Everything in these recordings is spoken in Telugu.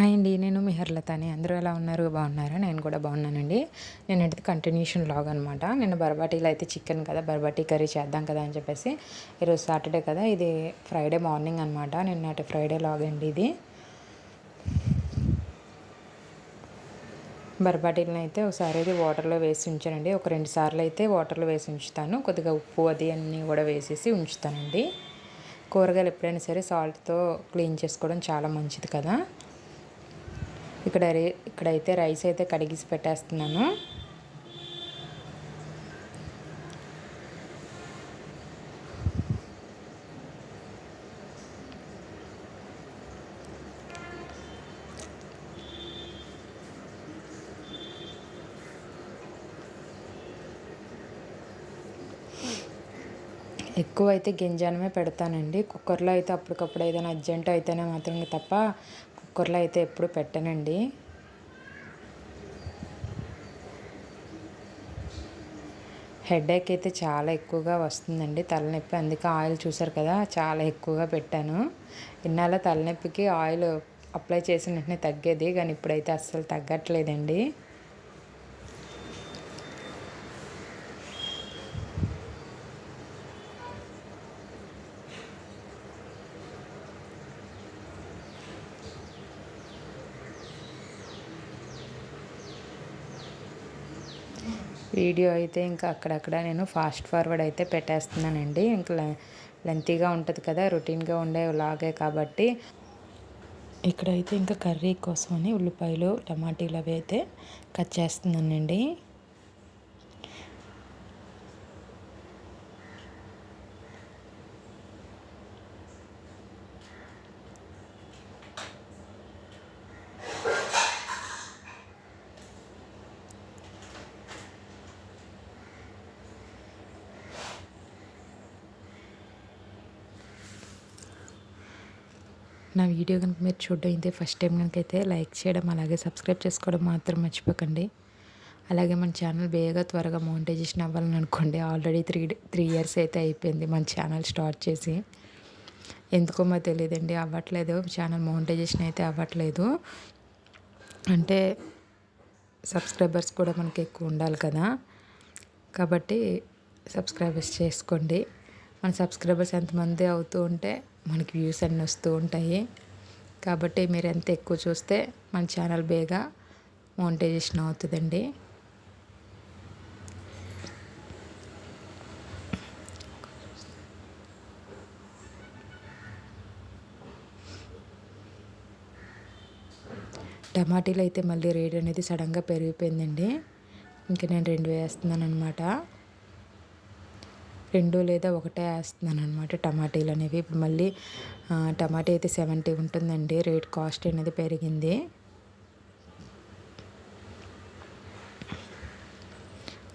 హాయ్ అండి నేను మిహర్లతని. అందరూ ఎలా ఉన్నారు? బాగున్నారా? నేను కూడా బాగున్నానండి. నేను అయితే కంటిన్యూషన్ లాగ్ అనమాట నేను బర్బాటీలో అయితే చికెన్ కదా బర్బాటీ కర్రీ చేద్దాం కదా అని చెప్పేసి ఈరోజు సాటర్డే కదా ఇది ఫ్రైడే మార్నింగ్ అనమాట నిన్నటి ఫ్రైడే లాగ్ అండి ఇది. బర్బాటీలను అయితే ఒకసారి అయితే వాటర్లో వేసి ఉంచానండి. ఒక రెండు సార్లు అయితే వాటర్లో వేసి ఉంచుతాను. కొద్దిగా ఉప్పు అది అన్నీ కూడా వేసేసి ఉంచుతానండి. కూరగాయలు ఎప్పుడైనా సరే సాల్ట్తో క్లీన్ చేసుకోవడం చాలా మంచిది కదా. ఇక్కడ ఇక్కడైతే రైస్ అయితే కడిగిసి పెట్టేస్తున్నాను. ఎక్కువ అయితే గింజానమే పెడతానండి. కుక్కర్లో అయితే అప్పటికప్పుడు ఏదైనా అర్జెంట్ అయితేనే మాత్రం తప్ప కుక్కర్లో అయితే ఎప్పుడు పెట్టనండి. హెడేక్ అయితే చాలా ఎక్కువగా వస్తుందండి తలనొప్పి. అందుకే ఆయిల్ చూసారు కదా చాలా ఎక్కువగా పెట్టాను. ఇన్నాళ్ళ తలనొప్పికి ఆయిల్ అప్లై చేసిన వెంటనే తగ్గేది కానీ ఇప్పుడైతే అస్సలు తగ్గట్లేదండి. వీడియో అయితే ఇంకా అక్కడక్కడ నేను ఫాస్ట్ ఫార్వర్డ్ అయితే పెట్టేస్తున్నానండి. ఇంకా లెంతీగా ఉంటుంది కదా రొటీన్గా ఉండే లాగే కాబట్టి. ఇక్కడైతే ఇంకా కర్రీ కోసమని ఉల్లిపాయలు టమాటీలు అవి అయితే కట్ చేస్తున్నానండి. నా వీడియో కనుక మీరు చూడడం అయితే ఫస్ట్ టైం కనుక అయితే లైక్ చేయడం అలాగే సబ్స్క్రైబ్ చేసుకోవడం మాత్రం మర్చిపోకండి. అలాగే మన ఛానల్ బేగా త్వరగా మోనిటైజేషన్ అవ్వాలని అనుకోండి. ఆల్రెడీ త్రీ త్రీ ఇయర్స్ అయితే అయిపోయింది మన ఛానల్ స్టార్ట్ చేసి. ఎందుకో మాకు తెలియదండి అవ్వట్లేదు. ఛానల్ మోనిటైజేషన్ అయితే అవ్వట్లేదు. అంటే సబ్స్క్రైబర్స్ కూడా మనకి ఎక్కువ ఉండాలి కదా. కాబట్టి సబ్స్క్రైబర్స్ చేసుకోండి. మన సబ్స్క్రైబర్స్ ఎంతమంది అవుతూ ఉంటే మనకి వ్యూస్ అన్నీ వస్తూ ఉంటాయి. కాబట్టి మీరు ఎంత ఎక్కువ చూస్తే మన ఛానల్ బేగా మోనిటైజేషన్ అవుతుందండి. టమాటీలు అయితే మళ్ళీ రేట్ అనేది సడన్గా పెరిగిపోయిందండి. ఇంకా నేను రెండు వేస్తున్నాను అనమాట రెండు లేదా ఒకటే వేస్తున్నాను అనమాట టమాటీలు అనేవి. ఇప్పుడు మళ్ళీ టమాటా అయితే సెవెంటీ ఉంటుందండి. రేట్ కాస్ట్ అనేది పెరిగింది.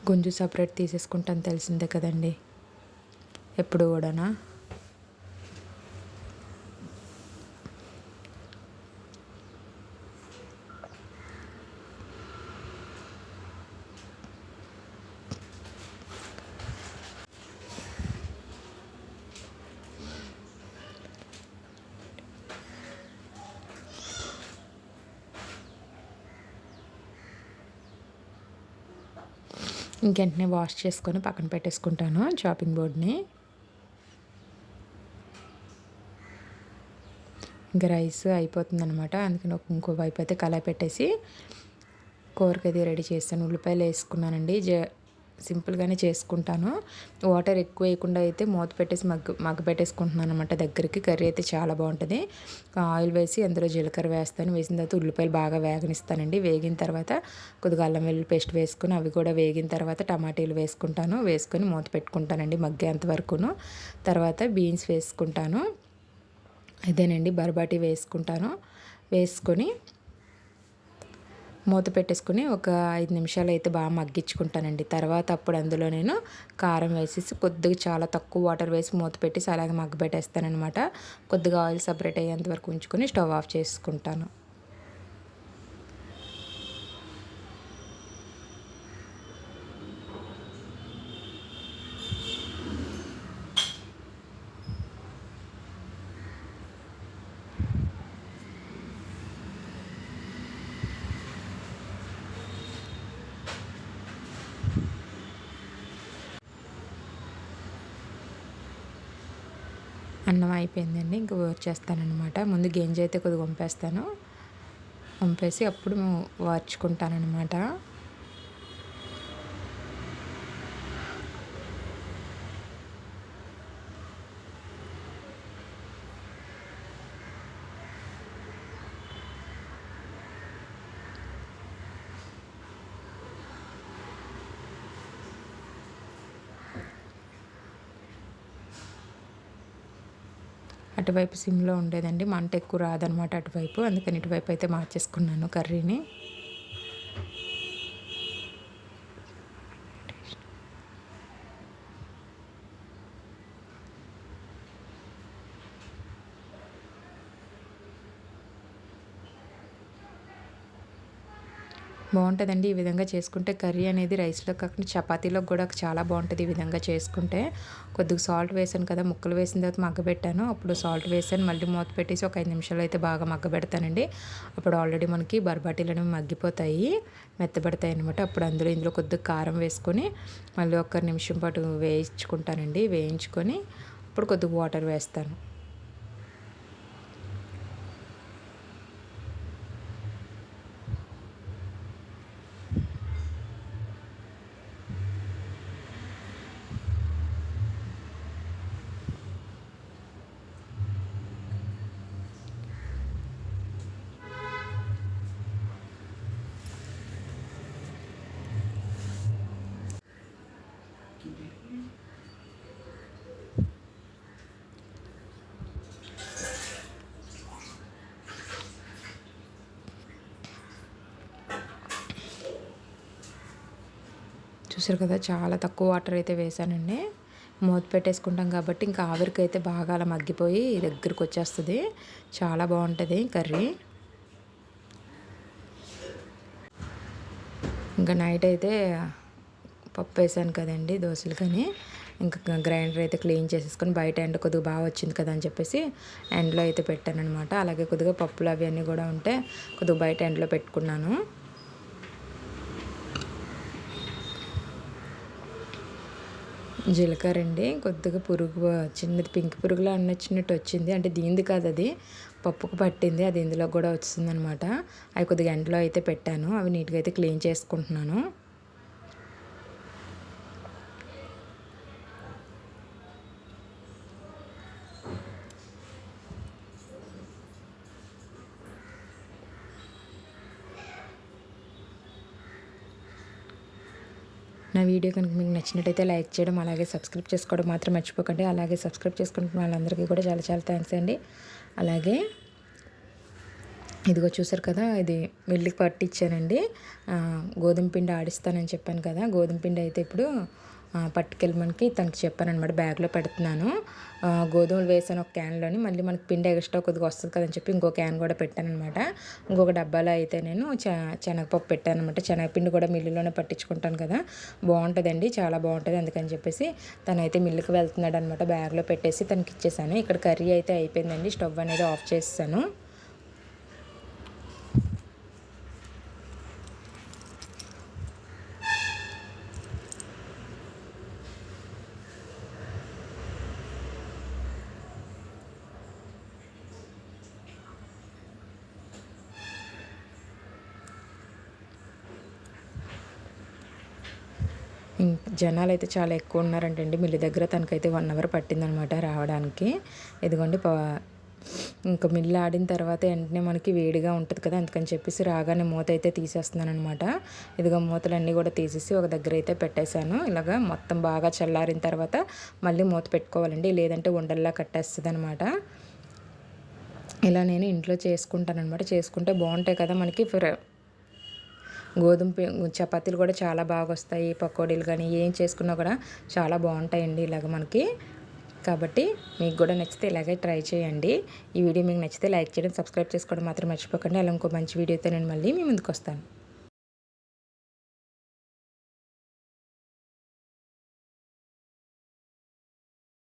గుంజు సపరేట్ తీసేసుకుంటాను తెలిసిందే కదండి. ఎప్పుడు కూడానా? ఇంకెంటనే వాష్ చేసుకొని పక్కన పెట్టేసుకుంటాను చాపింగ్ బోర్డ్ని ఇంకా రైస్ అయిపోతుంది అనమాట అందుకని ఒక ఇంకో వైపు అయితే కళాయి పెట్టేసి కూరకి అది రెడీ చేస్తాను ఉల్లిపాయలు వేసుకున్నానండి. జ సింపుల్గానే చేసుకుంటాను. వాటర్ ఎక్కువ వేయకుండా అయితే మూత పెట్టేసి మగ్గు మగ్గ పెట్టేసుకుంటున్నాను అనమాట దగ్గరికి. కర్రీ అయితే చాలా బాగుంటుంది. ఆయిల్ వేసి అందులో జీలకర్ర వేస్తాను. వేసిన తర్వాత ఉల్లిపాయలు బాగా వేగనిస్తానండి. వేగిన తర్వాత కొద్దిగా అల్లం వెల్లుల్లి పేస్ట్ వేసుకుని అవి కూడా వేగిన తర్వాత టమాటీలు వేసుకుంటాను. వేసుకొని మూత పెట్టుకుంటానండి మగ్గేంత వరకును. తర్వాత బీన్స్ వేసుకుంటాను. ఇదేనండి బర్బాటి వేసుకుంటాను. వేసుకొని మూత పెట్టేసుకుని ఒక ఐదు నిమిషాలు అయితే బాగా మగ్గించుకుంటానండి. తర్వాత అప్పుడు అందులో నేను కారం వేసేసి కొద్దిగా చాలా తక్కువ వాటర్ వేసి మూత పెట్టేసి అలాగే మగ్గబెట్టేస్తానమాట కొద్దిగా ఆయిల్ సపరేట్ అయ్యేంత వరకు ఉంచుకొని స్టవ్ ఆఫ్ చేసుకుంటాను. అన్నం అయిపోయిందండి ఇంకా వచ్చేస్తానమాట ముందు గెంజి అయితే కొద్దిగా వంపేస్తాను. వంపేసి అప్పుడు వార్చుకుంటానమాట అటువైపు సిమ్లో ఉండేదండి. మంట ఎక్కువ రాదనమాట అటువైపు. అందుకని ఇటువైపు అయితే మార్చేసుకున్నాను కర్రీని. బాగుంటుందండి ఈ విధంగా చేసుకుంటే కర్రీ అనేది రైస్లో కాకుండా చపాతీలో కూడా చాలా బాగుంటుంది ఈ విధంగా చేసుకుంటే. కొద్దిగా సాల్ట్ వేసాను కదా ముక్కలు వేసిన తర్వాత మగ్గబెట్టాను. అప్పుడు సాల్ట్ వేసాను మళ్ళీ మూత పెట్టేసి ఒక ఐదు నిమిషాలు అయితే బాగా మగ్గబెడతానండి. అప్పుడు ఆల్రెడీ మనకి బర్బాటీలు అనేవి మగ్గిపోతాయి మెత్తబడతాయి అనమాట అప్పుడు అందులో ఇందులో కొద్దిగా కారం వేసుకొని మళ్ళీ ఒక నిమిషం పాటు వేయించుకుంటానండి. వేయించుకొని అప్పుడు కొద్దిగా వాటర్ వేస్తాను. చూసారు కదా చాలా తక్కువ వాటర్ అయితే వేసానండి మూత పెట్టేసుకుంటాం కాబట్టి ఇంకా ఆవిరికి అయితే బాగా అలా మగ్గిపోయి దగ్గరికి వచ్చేస్తుంది. చాలా బాగుంటుంది కర్రీ. ఇంకా నైట్ అయితే పప్పు వేసాను కదండి దోశలు కానీ. ఇంకా గ్రైండర్ అయితే క్లీన్ చేసేసుకొని బయట ఎండ కొద్దిగా బాగా వచ్చింది కదా అని చెప్పేసి ఎండలో అయితే పెట్టాను అనమాట అలాగే కొద్దిగా పప్పులు అవి అన్నీ కూడా ఉంటే కొద్దిగా బయట ఎండలో పెట్టుకున్నాను. జీలకర్ర అండి కొద్దిగా పురుగు చిన్నది పింక్ పురుగులా అన్నచ్చినట్టు వచ్చింది. అంటే దీనిది కాదు అది పప్పుకు పట్టింది. అది ఇందులో కూడా వచ్చింది అనమాట అవి కొద్దిగా ఎండలో అయితే పెట్టాను. అవి నీట్గా అయితే క్లీన్ చేసుకుంటున్నాను. నా వీడియో కనుక మీకు నచ్చినట్టయితే లైక్ చేయడం అలాగే సబ్స్క్రైబ్ చేసుకోవడం మాత్రం మర్చిపోకండి. అలాగే సబ్స్క్రైబ్ చేసుకుంటున్న వాళ్ళందరికీ కూడా చాలా చాలా థ్యాంక్స్ అండి. అలాగే ఇదిగో చూసారు కదా ఇది మిల్లికి పట్టించానండి గోధుమ పిండి ఆడిస్తానని చెప్పాను కదా గోధుమ పిండి అయితే ఇప్పుడు పట్టుకెళ్ళమనికి తనకి చెప్పానమాట బ్యాగ్లో పెడుతున్నాను. గోధుమలు వేసాను ఒక క్యాన్లోని మళ్ళీ మనకి పిండి ఎక్స్ట్రా కొద్దిగా వస్తుంది కదని చెప్పి ఇంకో క్యాన్ కూడా పెట్టానమాట ఇంకొక డబ్బాలో అయితే నేను శనగపప్పు పెట్టాను అనమాట శనగపిండి కూడా మిల్లులోనే పట్టించుకుంటాను కదా బాగుంటుందండి చాలా బాగుంటుంది అందుకని చెప్పేసి తనైతే మిల్లుకి వెళ్తున్నాడు అనమాట బ్యాగ్లో పెట్టేసి తనకి ఇచ్చేసాను ఇక్కడ కర్రీ అయితే అయిపోయిందండి స్టవ్ అనేది ఆఫ్ చేసేసాను. జనాలు అయితే చాలా ఎక్కువ ఉన్నారంటండి. మిల్లి దగ్గర తనకైతే వన్ అవర్ పట్టిందనమాట రావడానికి. ఇదిగోండి ఇంకా మిల్లు ఆడిన తర్వాత వెంటనే మనకి వేడిగా ఉంటుంది కదా అందుకని చెప్పేసి రాగానే మూత అయితే తీసేస్తున్నాను అనమాట ఇదిగో మూతలన్నీ కూడా తీసేసి ఒక దగ్గర అయితే పెట్టేశాను. ఇలాగ మొత్తం బాగా చల్లారిన తర్వాత మళ్ళీ మూత పెట్టుకోవాలండి. లేదంటే ఉండల్లా కట్టేస్తుంది అనమాట ఇలా నేను ఇంట్లో చేసుకుంటాను అనమాట చేసుకుంటే బాగుంటాయి కదా మనకి. గోధుమ చపాతీలు కూడా చాలా బాగా వస్తాయి పకోడీలు కానీ ఏం చేసుకున్నా కూడా చాలా బాగుంటాయండి ఇలాగ మనకి. కాబట్టి మీకు కూడా నచ్చితే ఇలాగే ట్రై చేయండి. ఈ వీడియో మీకు నచ్చితే లైక్ చేయడం సబ్స్క్రైబ్ చేసుకోవడం మాత్రం మర్చిపోకండి. అలా ఇంకో మంచి వీడియోతో నేను మళ్ళీ మీ ముందుకు వస్తాను